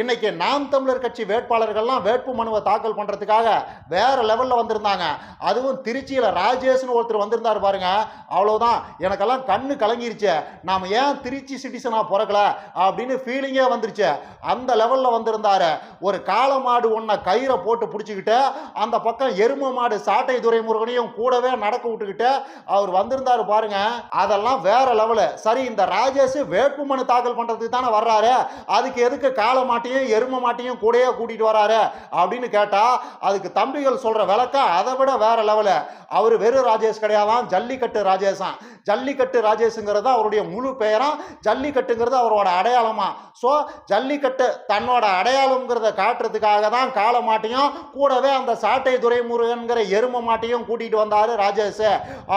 இன்னைக்கு நாம் தமிழர் கட்சி வேட்பாளர்கள்லாம் வேட்பு மனுவை தாக்கல் பண்ணுறதுக்காக வேற லெவலில் வந்திருந்தாங்க. அதுவும் திருச்சியில் ராஜேஷ்னு ஒருத்தர் வந்திருந்தாரு பாருங்க. அவ்வளோதான் எனக்கெல்லாம் கண்ணு கலங்கிருச்சு. நாம் ஏன் திருச்சி சிட்டிசனாக பிறக்கல அப்படின்னு ஃபீலிங்கே வந்துருச்சு. அந்த லெவலில் வந்திருந்தாரு. ஒரு காளை மாடு ஒன்றை கயிறை போட்டு பிடிச்சிக்கிட்டு அந்த பக்கம் எரும மாடு சாட்டை துரைமுருகனையும் கூடவே நடக்க விட்டுக்கிட்டு அவர் வந்திருந்தாரு பாருங்க. அதெல்லாம் வேற லெவலு சரி இந்த ராஜேஷ் வேட்பு மனு தாக்கல் பண்ணுறதுக்கு தானே வர்றாரு. அதுக்கு எதுக்கு காளை மாட்டையும் எரும மாட்டையும் கூடயே கூட்டிட்டு வராரு அப்படின்னு கேட்டா அதுக்கு தம்பிகள் சொல்ற விளக்கம் அதை விட வேற லெவலில் அவர் வெறும் ராஜேஷ் கிடையாதான் ஜல்லிக்கட்டு ராஜேஷான் ஜல்லிக்கட்டு ராஜேஷுங்கிறது அவருடைய முழு பெயராம். ஜல்லிக்கட்டுங்கிறது அவரோட அடையாளமா. ஸோ ஜல்லிக்கட்டு தன்னோட அடையாளங்கிறத காட்டுறதுக்காக தான் காளை மாட்டையும் கூடவே அந்த சாட்டை துரைமுருகன்கிற எரும மாட்டையும் கூட்டிட்டு வந்தாரு ராஜேஷ்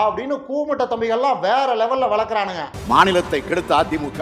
அப்படின்னு கூமுட்ட தம்பிகள்லாம் வேற லெவல்ல வளர்க்குறானுங்க. மாநிலத்தை கெடுத்த அதிமுக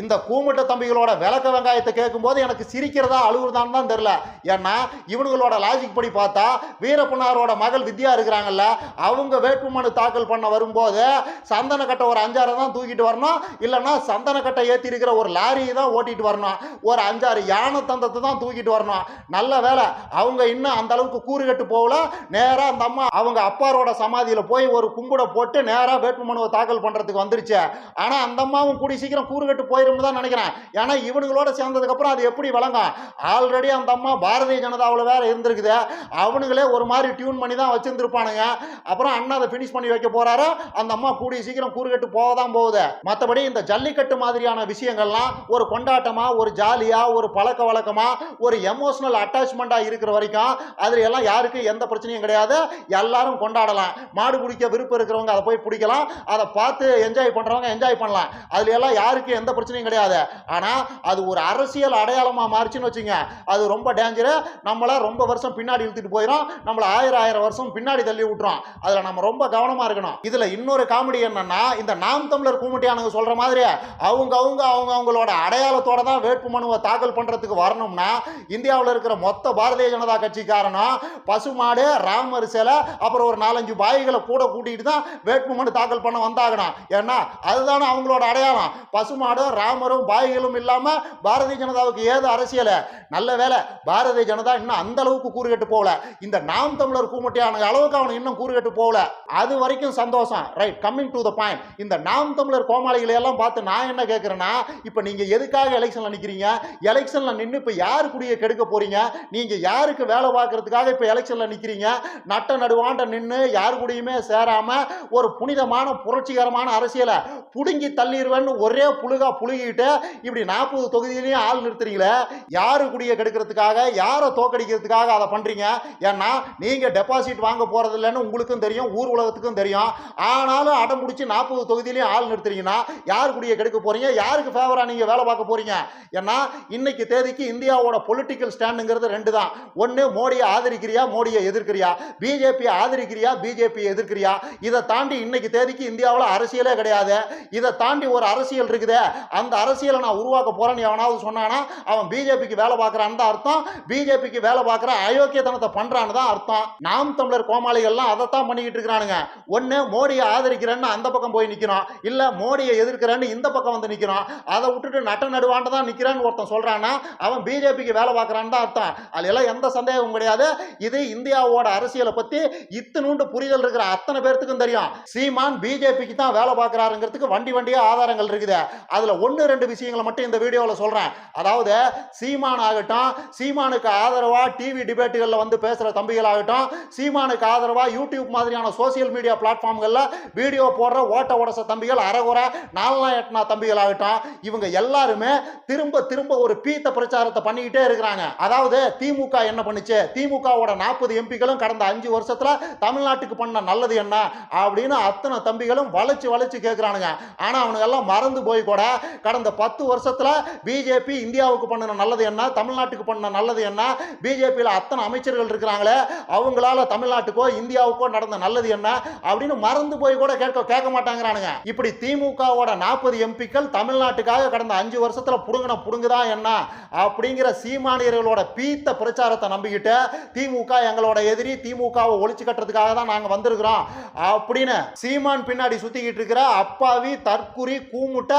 இந்த கூமுட்ட தம்பிகளோட விளக்க வெங்காயத்தை கேட்கும்போது எனக்கு சிரிக்கிறதா அழுகுறதான்னு தான் தெரில ஏன்னா இவனுங்களோட லாஜிக் படி பார்த்தா வீரப்பனாரோட மகள் வித்யா இருக்கிறாங்கல்ல அவங்க வேட்புமனு தாக்கல் பண்ண வரும்போது சந்தன கட்டை ஒரு அஞ்சாறு தான் தூக்கிட்டு வரணும். இல்லைன்னா சந்தன கட்டை ஏற்றி இருக்கிற ஒரு லாரியை தான் ஓட்டிட்டு வரணும். ஒரு அஞ்சாறு யானை தந்தத்தை தான் தூக்கிட்டு வரணும். நல்ல வேலை அவங்க இன்னும் அந்த அளவுக்கு கூறு கட்டு போகல. நேராக அந்த அம்மா அவங்க அப்பாரோட சமாதியில் போய் ஒரு கும்பிட போட்டு நேராக வேட்புமனுவை தாக்கல் பண்ணுறதுக்கு வந்துருச்சு. ஆனால் அந்த அம்மாவும் கூடி சீக்கிரம் கூறு கட்டு போயிரும்னு தான் நினைக்கிறேன். ஏன்னா இவனுங்களோட சேர்ந்ததுக்கப்புறம் அது எப்படி வழங்கும் ஆல்ரெடி அந்த அம்மா பாரதிய ஜனதாவில் வேற இருந்திருக்குது. அவனுங்களே ஒரு மாதிரி டியூன் பண்ணி தான் வச்சிருந்துருப்பானுங்க. அப்புறம் அண்ணா அதை ஃபினிஷ் பண்ணி வைக்க போறாரு. அந்த அம்மா கூடிய சீக்கிரம் கூறுகட்டு போக தான் போகுது. மற்றபடி இந்த ஜல்லிக்கட்டு மாதிரியான விஷயங்கள்லாம் ஒரு கொண்டாட்டமா ஒரு ஜாலியா ஒரு பழக்க வழக்கமா ஒரு எமோஷனல் அட்டாச்மெண்டா இருக்கிற வரைக்கும் அதுல எல்லாம் யாருக்கும் எந்த பிரச்சனையும் கிடையாது. எல்லாரும் கொண்டாடலாம். மாடு பிடிக்க விருப்பம் இருக்கிறவங்க அதை போய் பிடிக்கலாம். அதை பார்த்து என்ஜாய் பண்றவங்க என்ஜாய் பண்ணலாம். அதுல எல்லாம் யாருக்கும் எந்த பிரச்சனையும் கிடையாது. ஆனால் அது ஒரு அரசியல் அடையாளமா மாறிச்சுன்னு வச்சுங்க. அது ரொம்ப டேஞ்சரு நம்மளை ரொம்ப வருஷம் பின்னாடி இழுத்துட்டு போயிடும் நம்மளை ஆயிரம் ஆயிரம் வருஷம் பின்னாடி தள்ளி விட்டுரும். அதில் நம்ம ரொம்ப கவனமாக இருக்கணும். இதில் இன்னொரு காமெடி என்னன்னா இந்த நாம் தமிழர் கூமுட்டியானுங்க சொல்ற மாதிரி அவங்க அவங்க அவங்க அவங்களோட அடையாளத்தோட தான் வேட்பு மனுவை தாக்கல் பண்ணுறதுக்கு வரணும்னா இந்தியாவில் இருக்கிற மொத்த பாரதிய ஜனதா கட்சிக்காரனும் பசுமாடு ராமர் சிலை அப்புறம் ஒரு நாலஞ்சு பாய்களை கூட கூட்டிகிட்டு தான் வேட்பு மனு தாக்கல் பண்ண வந்தாகணும். ஏன்னா அதுதானே அவங்களோட அடையாளம். பசுமாடும் ராமரும் பாய்களும் இல்லாம பாரதிய ஜனதாவுக்கு ஏது அரசியல? நல்ல வேலை பாரதிய ஜனதா இன்னும் அந்த அளவுக்கு கூறுகட்டு போகல. இந்த நாம் தமிழர் கூமுட்டியான அளவுக்கு அவன் இன்னும் கூறுகட்டு போகல. அது வரைக்கும் சந்தோஷம். Right coming to the point இந்த நாம் தமிழர் கோமாளிகளை எல்லாம் பார்த்து நான் என்ன கேட்குறேன்னா இப்போ நீங்க எதுக்காக எலெக்ஷன்ல நிக்கிறீங்க? எலெக்ஷன்ல நின்று இப்போ யாரு குடியை கெடுக்க போறீங்க? நீங்க யாருக்கு வேலை பார்க்கறதுக்காக இப்போ எலெக்ஷன்ல நிக்கிறீங்க? நட்ட நடுவாண்ட நின்று யாரு கூடயுமே சேராம ஒரு புனிதமான புரட்சிகரமான அரசியலை புடுங்கி தள்ளிடுவேன்னு ஒரே புழுகா புழுகிட்டு இப்படி நாற்பது தொகுதியிலையும் ஆள் நிறுத்துறீங்களே? யாரு குடியை கெடுக்கிறதுக்காக? யாரை தோக்கடிக்கிறதுக்காக அதை பண்றீங்க? ஏன்னா நீங்க டெபாசிட் வாங்க போறது இல்லைன்னு உங்களுக்கும் தெரியும் ஊர் உலகத்துக்கும் தெரியும். ஆனாலும் அடம் பிடிச்சி நாற்பது தொகுதியிலையும் ஆள் நிறுத்துறீங்கன்னா யார் குடியை கெடுக்க போறீங்க? யாருக்கு ஃபேவரா நீங்க வேலை பார்க்க போறீங்க? ஏன்னா இன்னைக்கு தேதிக்கு இந்தியாவோட பொலிட்டிக்கல் ஸ்டாண்டுங்கிறது ரெண்டு தான் ஒன்று மோடியை ஆதரிக்கிறியா? மோடியை எதிர்க்கிறியா? பிஜேபியை ஆதரிக்கிறியா? பிஜேபியை எதிர்க்கிறியா? இதை தாண்டி இன்னைக்கு தேதிக்கு இந்தியாவில் அரசியலே கிடையாது. இதை தாண்டி ஒரு அரசியல் இருக்குதே. அந்த அரசியலை நான் உருவாக்க போகிறேன்னு எவனாவது சொன்னானா அவன் பிஜேபிக்கு வேலை பார்க்குறான்னு தான் அர்த்தம் பிஜேபிக்கு வேலை பார்க்குற அயோக்கியத்தனத்தை பண்ணுறான்னு தான் அர்த்தம். நாம் தமிழர் கோமாளிகள்லாம் அதைத்தான் பண்ணிக்கிட்டு இருக்கிறானுங்க. ஒன்று மோடியை ஆதரிக்கிறேன்னு அந்த பக்கம் போய் நிற்கிறோம் இல்லை மோடியை எதிர்க்கிறேன்னு இந்த பக்கம் வந்து நிற்கிறோம் அதை விட்டுட்டு நட்ட நடுவாண்டு தான் நிற்கிறேன்னு ஒருத்தன் சொல்கிறான்னா அவன் பிஜேபிக்கு வேலை பார்க்குறான்னு தான் அர்த்தம். அதில் எல்லாம் எந்த சந்தேகமும் கிடையாது. இது இந்தியாவோட அரசியலை பற்றி இத்தினூண்டு புரிதல் இருக்கிற அத்தனை பேர்த்துக்கும் தெரியும். சீமான் பிஜேபிக்கு தான் வேலை பார்க்குறாருங்கிறதுக்கு வண்டி வண்டியாக ஆதாரங்கள் இருக்குது. அதில் ஒன்று ரெண்டு விஷயங்களை மட்டும் இந்த வீடியோவில் சொல்கிறேன் அதாவது சீமான் ஆகட்டும் சீமானுக்கு ஆதரவாக டிவி டிபேட்டுகளில் வந்து பேசுகிற தம்பிகள் ஆகட்டும் சீமானுக்கு ஆதரவாக யூடியூப் மாதிரியான சோசியல் மீடியா பிளாட்ஃபார்ம்களில் வீடியோ போடுற ஓட்ட உடச தம்பிகள் அறகுறை நாலாம் எட்டனா தம்பிகள் ஆகட்டும் இவங்க எல்லாருமே திரும்ப திரும்ப ஒரு பீத்த பிரச்சாரத்தை பண்ணிக்கிட்டே இருக்கிறாங்க. அதாவது திமுக என்ன பண்ணுச்சு? திமுகவோட நாற்பது எம்பிகளும் கடந்த அஞ்சு வருஷத்தில் தமிழ்நாட்டுக்கு பண்ண நல்லது என்ன? அப்படின்னு அத்தனை தம்பிகளும் வளைச்சு வளைச்சு கேட்குறானுங்க ஆனால் அவனுங்க எல்லாம் மறந்து போய் கூட கடந்த பத்து வருஷத்தில் பிஜேபி இந்தியாவுக்கு பண்ணின நல்லது என்ன? தமிழ்நாட்டுக்கு பண்ண நல்லது என்ன? பிஜேபியில் அத்தனை அமைச்சர்கள் இருக்கிறாங்களே அவங்களால தமிழ்நாட்டுக்கோ இந்தியாவுக்கோ நடந்த நல்லது என்ன? அப்படின்னு மறந்து போய் கூட கேட்க கேட்க மாட்டாங்கிறானுங்க. இப்படி திமுகவோட நாற்பது எம்பிக்கள் தமிழ்நாட்டுக்காக கடந்த அஞ்சு வருஷத்துல புடுங்கின புடுங்குதா என்ன? அப்படிங்கிற சீமானியர்களோட பீத்த பிரச்சாரத்தை நம்பிக்கிட்டு திமுக எங்களோட எதிரி திமுகவை ஒழிச்சு கட்டுறதுக்காக தான் நாங்க வந்திருக்கிறோம். அப்படின்னு சீமான் பின்னாடி சுத்திக்கிட்டு இருக்கிற அப்பாவி தற்குறி கூமுட்ட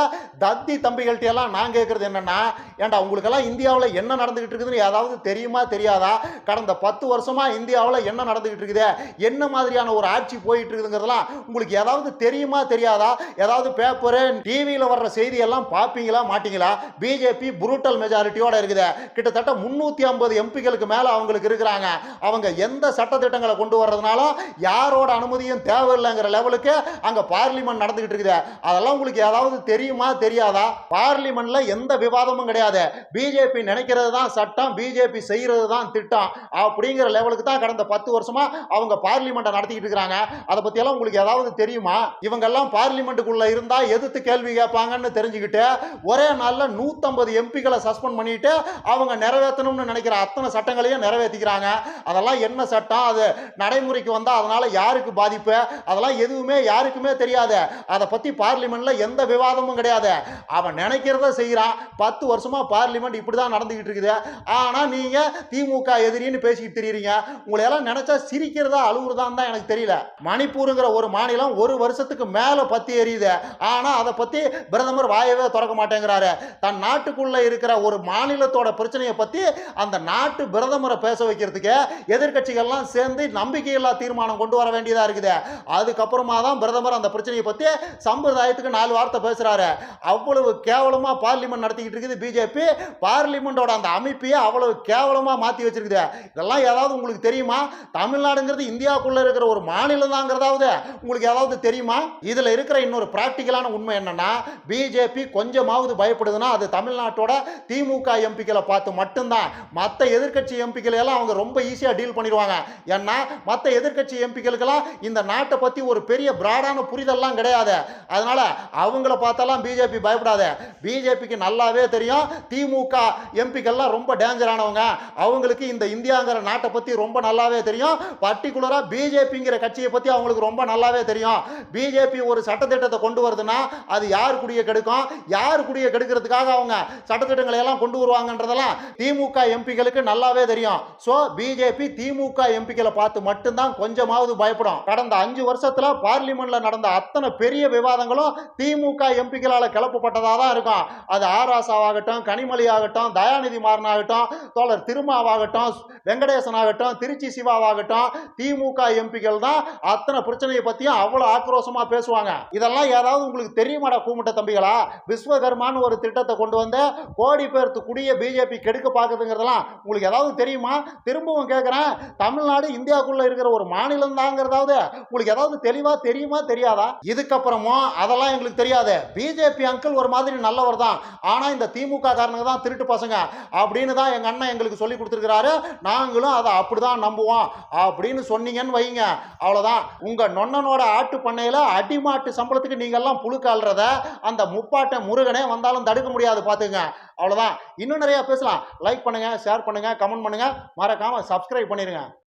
தத் தம்பிகள்ட்ட எல்லாம் நான் கேட்கறது என்னென்னா ஏன்டா உங்களுக்கெல்லாம் இந்தியாவில் என்ன நடந்துகிட்டு இருக்குதுன்னு ஏதாவது தெரியுமா தெரியாதா? கடந்த பத்து வருஷமாக இந்தியாவில் என்ன நடந்துகிட்டு இருக்குது? என்ன மாதிரியான ஒரு ஆட்சி போயிட்டு இருக்குதுங்கிறதெல்லாம் உங்களுக்கு ஏதாவது தெரியுமா தெரியாதா? ஏதாவது பேப்பரு டிவியில் வர்ற செய்தியெல்லாம் பார்ப்பீங்களா மாட்டிங்களா? பிஜேபி புரூட்டல் மெஜாரிட்டியோட இருக்குது. கிட்டத்தட்ட முந்நூற்றி ஐம்பது எம்பிகளுக்கு மேலே அவங்களுக்கு இருக்கிறாங்க. அவங்க எந்த சட்டத்திட்டங்களை கொண்டு வர்றதுனாலும் யாரோட அனுமதியும் தேவையில்லைங்கிற லெவலுக்கு அங்கே பார்லிமெண்ட் நடந்துகிட்டு இருக்குது. அதெல்லாம் உங்களுக்கு ஏதாவது தெரியுமா தெரியாதா? பார்லிமெண்ட்ல எந்த விவாதமும் கிடையாது. பிஜேபி நினைக்கிறது தான் சட்டம் பிஜேபி செய்யறது தான் திட்டம் அப்படிங்கிற லெவலுக்கு தான் கடந்த பத்து வருஷமா அவங்க பார்லிமெண்ட்டை நடத்திக்கிட்டு இருக்கிறாங்க. அதை பத்தி எல்லாம் உங்களுக்கு ஏதாவது தெரியுமா? இவங்க எல்லாம் பார்லிமெண்ட்டுக்குள்ள இருந்தா எதிர்த்து கேள்வி கேட்பாங்கன்னு தெரிஞ்சுக்கிட்டு ஒரே நாளில் நூத்தம்பது எம்பிக்களை சஸ்பெண்ட் பண்ணிட்டு அவங்க நிறைவேற்றணும்னு நினைக்கிற அத்தனை சட்டங்களையும் நிறைவேற்றிக்கிறாங்க அதெல்லாம் என்ன சட்டம்? அது நடைமுறைக்கு வந்தா அதனால யாருக்கு பாதிப்பு? அதெல்லாம் எதுவுமே யாருக்குமே தெரியாது. அதை பத்தி பார்லிமெண்ட்ல எந்த விவாதமும் கிடையாது. அவன் நினைக்கிறத செய்கிறான் பத்து வருஷமாக பார்லிமெண்ட் இப்படி தான் நடந்துக்கிட்டு இருக்குது. ஆனால் நீங்கள் திமுக எதிரின்னு பேசிக்கிட்டு தெரியுறீங்க உங்களை எல்லாம் நினச்சா சிரிக்கிறதா அழுகுறதான்னு தான் எனக்கு தெரியல. மணிப்பூருங்கிற ஒரு மாநிலம் ஒரு வருஷத்துக்கு மேலே பற்றி எரியுது. ஆனால் அதை பற்றி பிரதமர் வாயவே திறக்க மாட்டேங்கிறாரு. தன் நாட்டுக்குள்ளே இருக்கிற ஒரு மாநிலத்தோட பிரச்சனையை பற்றி அந்த நாட்டு பிரதமரை பேச வைக்கிறதுக்கு எதிர்க்கட்சிகள்லாம் சேர்ந்து நம்பிக்கையில்லா தீர்மானம் கொண்டு வர வேண்டியதாக இருக்குது. அதுக்கப்புறமா தான் பிரதமர் அந்த பிரச்சனையை பற்றி சம்பிரதாயத்துக்கு நாலு வார்த்தை பேசுகிறாரு அவ்வளோ அவ்வளவு கேவலமாக பார்லிமெண்ட் நடத்திக்கிட்டு இருக்குது பிஜேபி பார்லிமெண்டோட அந்த அமைப்பையே அவ்வளவு கேவலமாக மாற்றி வச்சிருக்குது. இதெல்லாம் ஏதாவது உங்களுக்கு தெரியுமா? தமிழ்நாடுங்கிறது இந்தியாவுக்குள்ளே இருக்கிற ஒரு மாநிலம் தாங்கிறதாவது உங்களுக்கு ஏதாவது தெரியுமா? இதில் இருக்கிற இன்னொரு ப்ராக்டிக்கலான உண்மை என்னென்னா பிஜேபி கொஞ்சமாவது பயப்படுதுன்னா அது தமிழ்நாட்டோட திமுக எம்பிக்களை பார்த்து மட்டும்தான். மற்ற எதிர்க்கட்சி எம்பிக்களை எல்லாம் அவங்க ரொம்ப ஈஸியாக டீல் பண்ணிடுவாங்க. ஏன்னா மற்ற எதிர்க்கட்சி எம்பிக்களுக்கெல்லாம் இந்த நாட்டை பற்றி ஒரு பெரிய பிராடான புரிதல்லாம் கிடையாது. அதனால் அவங்கள பார்த்தாலாம் பிஜேபி பயப்பட பயப்படாத பிஜேபிக்கு நல்லாவே தெரியும். திமுக எம்பிக்கள்லாம் ரொம்ப டேஞ்சரானவங்க அவங்களுக்கு இந்த இந்தியாங்கிற நாட்டை பற்றி ரொம்ப நல்லாவே தெரியும். பர்டிகுலராக பிஜேபிங்கிற கட்சியை பற்றி அவங்களுக்கு ரொம்ப நல்லாவே தெரியும். பிஜேபி ஒரு சட்டத்திட்டத்தை கொண்டு வருதுன்னா அது யார் குடிய கெடுக்கும்? யார் குடிய கெடுக்கிறதுக்காக அவங்க சட்டத்திட்டங்களை எல்லாம் கொண்டு வருவாங்கன்றதெல்லாம் திமுக எம்பிகளுக்கு நல்லாவே தெரியும். ஸோ பிஜேபி திமுக எம்பிக்களை பார்த்து மட்டும்தான் கொஞ்சமாவது பயப்படும். கடந்த அஞ்சு வருஷத்துல பார்லிமெண்ட்ல நடந்த அத்தனை பெரிய விவாதங்களும் திமுக எம்பிக்களால் கிளப்பப்பட்டதாக தான் இருக்கும் அது ஆராசாவாகட்டும் கனிமொழி ஆகட்டும் தயாநிதி மாறன் ஆகட்டும் தோழர் திருமாவாகட்டும் வெங்கடேசன் ஆகட்டும் திருச்சி சிவாவாகட்டும் திமுக எம்பிக்கள் தான் அத்தனை பிரச்சனையை பற்றியும் அவ்வளோ ஆக்ரோஷமாக பேசுவாங்க. இதெல்லாம் ஏதாவது உங்களுக்கு தெரியுமாடா கூமுட்ட தம்பிகளா? விஸ்வகர்மான்னு ஒரு திட்டத்தை கொண்டு வந்து கோடி பேர்த்து குடிய பிஜேபி கெடுக்க பார்க்குதுங்கிறதெல்லாம் உங்களுக்கு ஏதாவது தெரியுமா? திரும்பவும் கேட்குறேன் தமிழ்நாடு இந்தியாவுக்குள்ளே இருக்கிற ஒரு மாநிலம் தாங்கிறதாவது உங்களுக்கு ஏதாவது தெளிவாக தெரியுமா தெரியாதா? இதுக்கப்புறமும் அதெல்லாம் எங்களுக்கு தெரியாது. பிஜேபி அங்கிள் ஒரு மாதிரி நல்லவர் தான். ஆனால் இந்த திமுக காரணங்க தான் திருட்டு பசங்க. அப்படின்னு தான் எங்கள் அண்ணன் எங்களுக்கு சொல்லி கொடுத்துருக்கிறாரு. நாங்களும் அதை அப்படி தான் நம்புவோம். அப்படின்னு சொன்னீங்கன்னு வைங்க. அவ்வளோதான் உங்கள் நொண்ணனோட ஆட்டு பண்ணையில் அடிமாட்டு சம்பளத்துக்கு நீங்கள்லாம் புழுக்கல்றத அந்த முப்பாட்டை முருகனே வந்தாலும் தடுக்க முடியாது பார்த்துங்க. அவ்வளோதான் இன்னும் நிறையா பேசலாம். லைக் பண்ணுங்கள் ஷேர் பண்ணுங்கள் கமெண்ட் பண்ணுங்கள் மறக்காமல் சப்ஸ்கிரைப் பண்ணிடுங்க